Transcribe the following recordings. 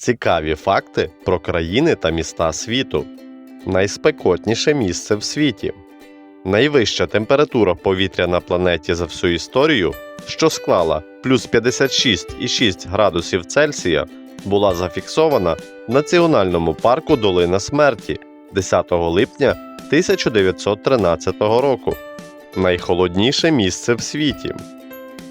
Цікаві факти про країни та міста світу. Найспекотніше місце в світі. Найвища температура повітря на планеті за всю історію, що склала плюс 56,6 градусів Цельсія, була зафіксована в Національному парку Долина Смерті 10 липня 1913 року. Найхолодніше місце в світі.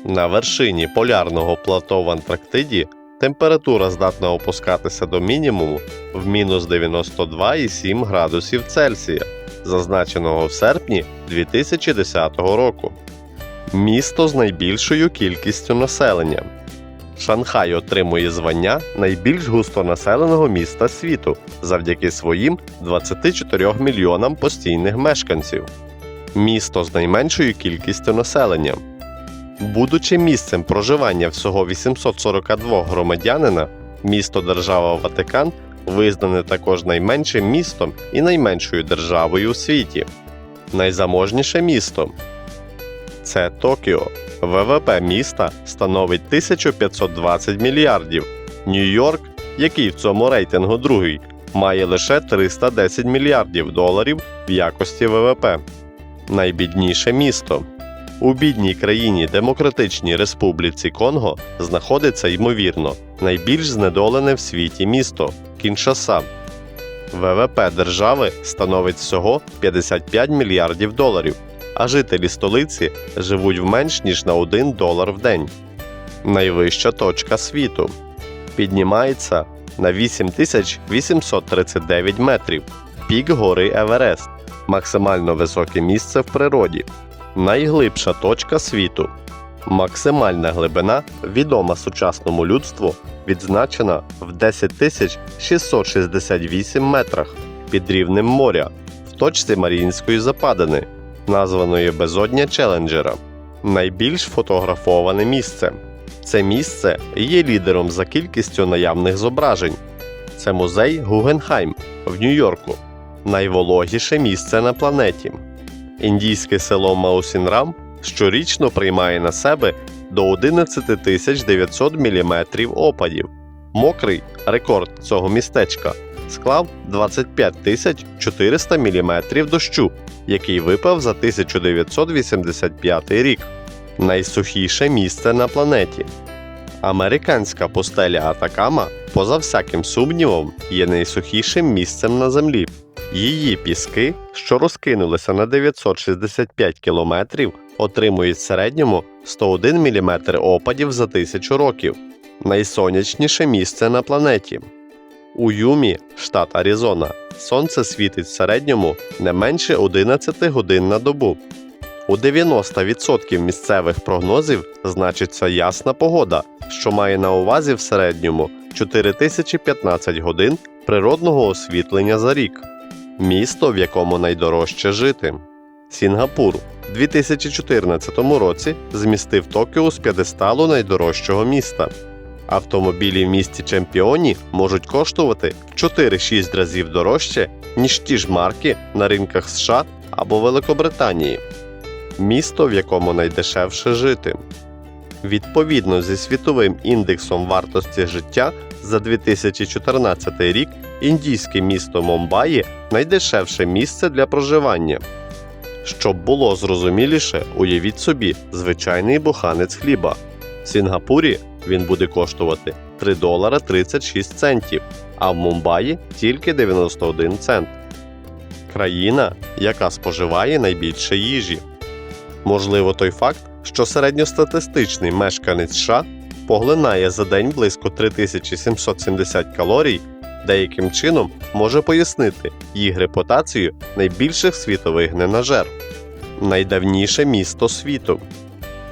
На вершині полярного плато в Антарктиді температура здатна опускатися до мінімуму в мінус 92,7 градусів Цельсія, зазначеного в серпні 2010 року. Місто з найбільшою кількістю населення. Шанхай отримує звання найбільш густонаселеного міста світу завдяки своїм 24 мільйонам постійних мешканців. Місто з найменшою кількістю населення. Будучи місцем проживання всього 842 громадянина, місто Держава Ватикан визнане також найменшим містом і найменшою державою у світі. Найзаможніше місто це Токіо. ВВП міста становить 1520 мільярдів. Нью-Йорк, який в цьому рейтингу другий, має лише 310 мільярдів доларів в якості ВВП. Найбідніше місто. У бідній країні Демократичній Республіці Конго знаходиться ймовірно найбільш знедолене в світі місто Кіншаса. ВВП держави становить всього 55 мільярдів доларів, а жителі столиці живуть в менш ніж на 1 долар в день. Найвища точка світу піднімається на 8839 метрів. Пік гори Еверест максимально високе місце в природі. Найглибша точка світу. Максимальна глибина, відома сучасному людству, відзначена в 10 668 метрах під рівнем моря в точці Маріїнської западини, названої Безодня Челенджера. Найбільш фотографоване місце. Це місце є лідером за кількістю наявних зображень. Це музей Гугенхайм в Нью-Йорку, найвологіше місце на планеті. Індійське село Маусінрам щорічно приймає на себе до 11 900 мм опадів. Мокрий рекорд цього містечка склав 25 400 мм дощу, який випав за 1985 рік. Найсухіше місце на планеті. Американська пустеля Атакама, поза всяким сумнівом, є найсухішим місцем на землі. Її піски, що розкинулися на 965 кілометрів, отримують в середньому 101 мм опадів за тисячу років. Найсонячніше місце на планеті. У Юмі, штат Аризона, сонце світить в середньому не менше 11 годин на добу. У 90% місцевих прогнозів значиться ясна погода, що має на увазі в середньому 4015 годин природного освітлення за рік. Місто, в якому найдорожче жити. Сінгапур у 2014 році змістив Токіо з п'єдесталу найдорожчого міста. Автомобілі в місті Чемпіоні можуть коштувати 4-6 разів дорожче, ніж ті ж марки на ринках США або Великобританії. Місто, в якому найдешевше жити. Відповідно зі світовим індексом вартості життя за 2014 рік індійське місто Момбаї найдешевше місце для проживання. Щоб було зрозуміліше, уявіть собі звичайний буханець хліба. В Сінгапурі він буде коштувати 3 долара 36 центів, а в Мумбаї тільки 91 цент. Країна, яка споживає найбільше їжі. Можливо, той факт, що середньостатистичний мешканець США поглинає за день близько 3770 калорій, деяким чином може пояснити їх репутацію найбільших світових ненажер. Найдавніше місто світу.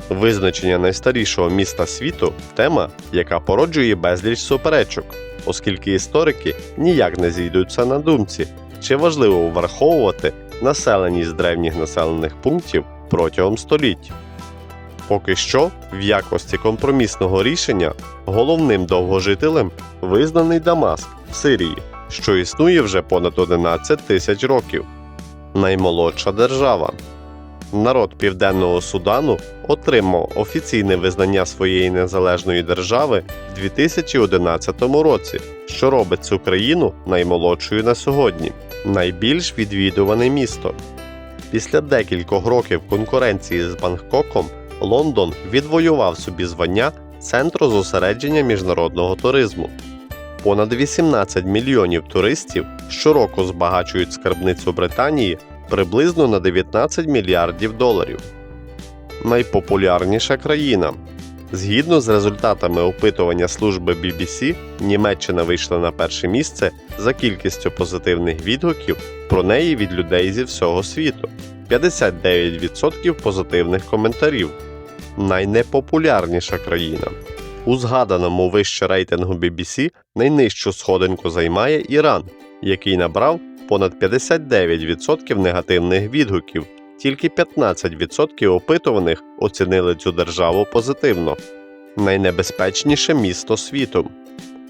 Визначення найстарішого міста світу тема, яка породжує безліч суперечок, оскільки історики ніяк не зійдуться на думці, чи важливо враховувати населеність древніх населених пунктів протягом століть. Поки що, в якості компромісного рішення головним довгожителем визнаний Дамаск в Сирії, що існує вже понад 11 тисяч років. Наймолодша держава. народ Південного Судану отримав офіційне визнання своєї незалежної держави в 2011 році, що робить цю країну наймолодшою на сьогодні, найбільш відвідуване місто. Після декількох років конкуренції з Бангкоком Лондон відвоював собі звання центру зосередження міжнародного туризму. Понад 18 мільйонів туристів щороку збагачують скарбницю Британії приблизно на 19 мільярдів доларів. Найпопулярніша країна. Згідно з результатами опитування служби BBC, Німеччина вийшла на перше місце за кількістю позитивних відгуків про неї від людей зі всього світу. 59% позитивних коментарів. Найнепопулярніша країна. У згаданому вище рейтингу BBC найнижчу сходинку займає Іран, який набрав понад 59% негативних відгуків. Тільки 15% опитуваних оцінили цю державу позитивно. Найнебезпечніше місто світу.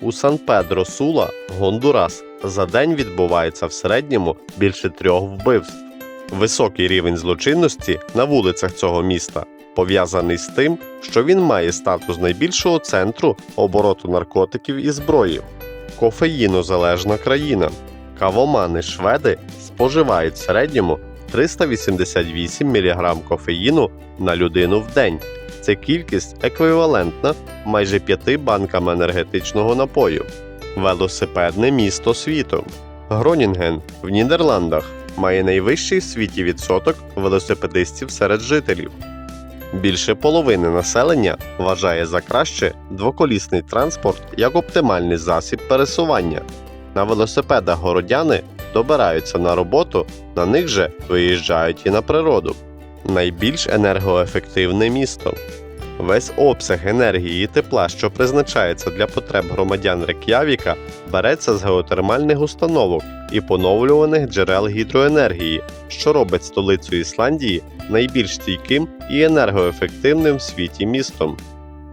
У Сан-Педро Сула, Гондурас, за день відбувається в середньому більше трьох вбивств. Високий рівень злочинності на вулицях цього міста пов'язаний з тим, що він має статус найбільшого центру обороту наркотиків і зброї. Кофеїнозалежна країна. Кавомани шведи споживають в середньому 388 мг кофеїну на людину в день. Це кількість еквівалентна майже 5 банкам енергетичного напою. Велосипедне місто світу. Гронінген в Нідерландах має найвищий в світі відсоток велосипедистів серед жителів. Більше половини населення вважає за краще двоколісний транспорт як оптимальний засіб пересування. На велосипедах городяни добираються на роботу, на них же виїжджають і на природу. Найбільш енергоефективне місто. Весь обсяг енергії і тепла, що призначається для потреб громадян Рек'явіка, береться з геотермальних установок і поновлюваних джерел гідроенергії, що робить столицю Ісландії найбільш стійким і енергоефективним в світі містом.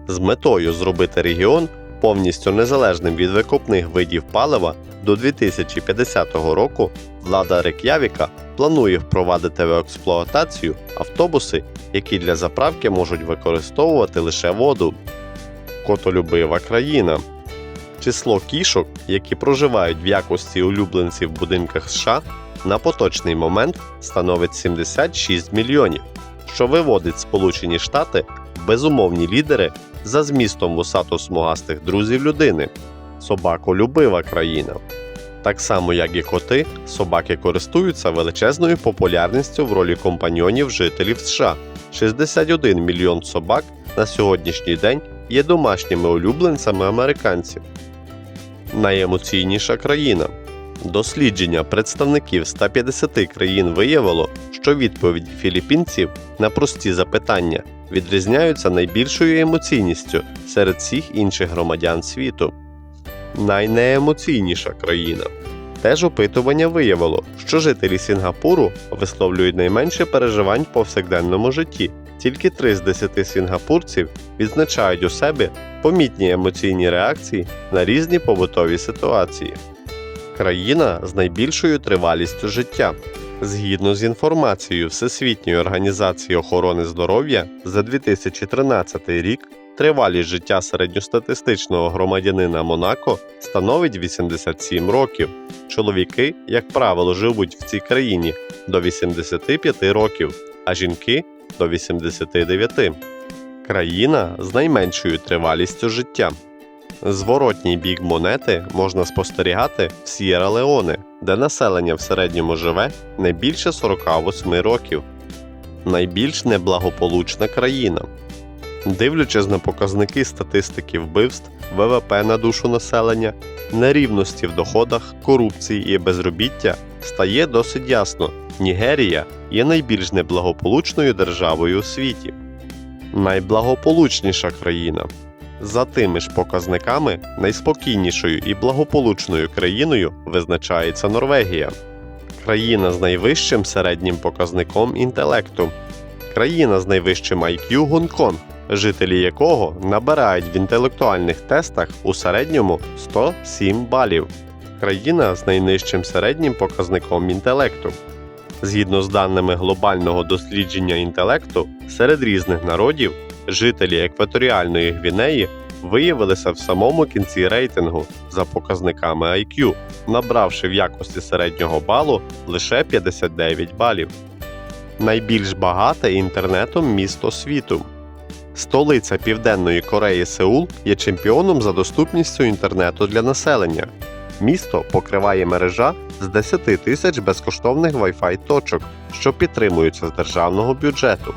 З метою зробити регіон повністю незалежним від викопних видів палива до 2050 року влада Рек'явіка планує впровадити в експлуатацію автобуси, які для заправки можуть використовувати лише воду. Котолюбива країна. Число кішок, які проживають в якості улюбленців в будинках США, на поточний момент становить 76 мільйонів, що виводить Сполучені Штати безумовні лідери за змістом вусато-смугастих друзів людини. Собаколюбива країна. Так само, як і коти, собаки користуються величезною популярністю в ролі компаньйонів жителів США. 61 мільйон собак на сьогоднішній день є домашніми улюбленцями американців. Найемоційніша країна. Дослідження представників 150 країн виявило, що відповіді філіппінців на прості запитання відрізняються найбільшою емоційністю серед всіх інших громадян світу. Найнеемоційніша країна. Теж опитування виявило, що жителі Сінгапуру висловлюють найменше переживань в повсякденному житті. Тільки 3 з 10 сінгапурців відзначають у себе помітні емоційні реакції на різні побутові ситуації. Країна з найбільшою тривалістю життя. Згідно з інформацією Всесвітньої організації охорони здоров'я за 2013 рік тривалість життя середньостатистичного громадянина Монако становить 87 років. Чоловіки, як правило, живуть в цій країні до 85 років, а жінки до 89. Країна з найменшою тривалістю життя. Зворотній бік монети можна спостерігати в С'єра Леоне, де населення в середньому живе не більше 48 років. Найбільш неблагополучна країна. Дивлячись на показники статистики вбивств, ВВП на душу населення, нерівності в доходах, корупції і безробіття, стає досить ясно, Нігерія є найбільш неблагополучною державою у світі. Найблагополучніша країна. За тими ж показниками, найспокійнішою і благополучною країною визначається Норвегія, країна з найвищим середнім показником інтелекту, країна з найвищим IQ Гонконг, жителі якого набирають в інтелектуальних тестах у середньому 107 балів, країна з найнижчим середнім показником інтелекту. Згідно з даними глобального дослідження інтелекту, серед різних народів жителі екваторіальної Гвінеї виявилися в самому кінці рейтингу за показниками IQ, набравши в якості середнього балу лише 59 балів. Найбільш багате інтернетом місто світу. Столиця Південної Кореї Сеул є чемпіоном за доступністю інтернету для населення. Місто покриває мережа з 10 тисяч безкоштовних Wi-Fi точок, що підтримуються з державного бюджету.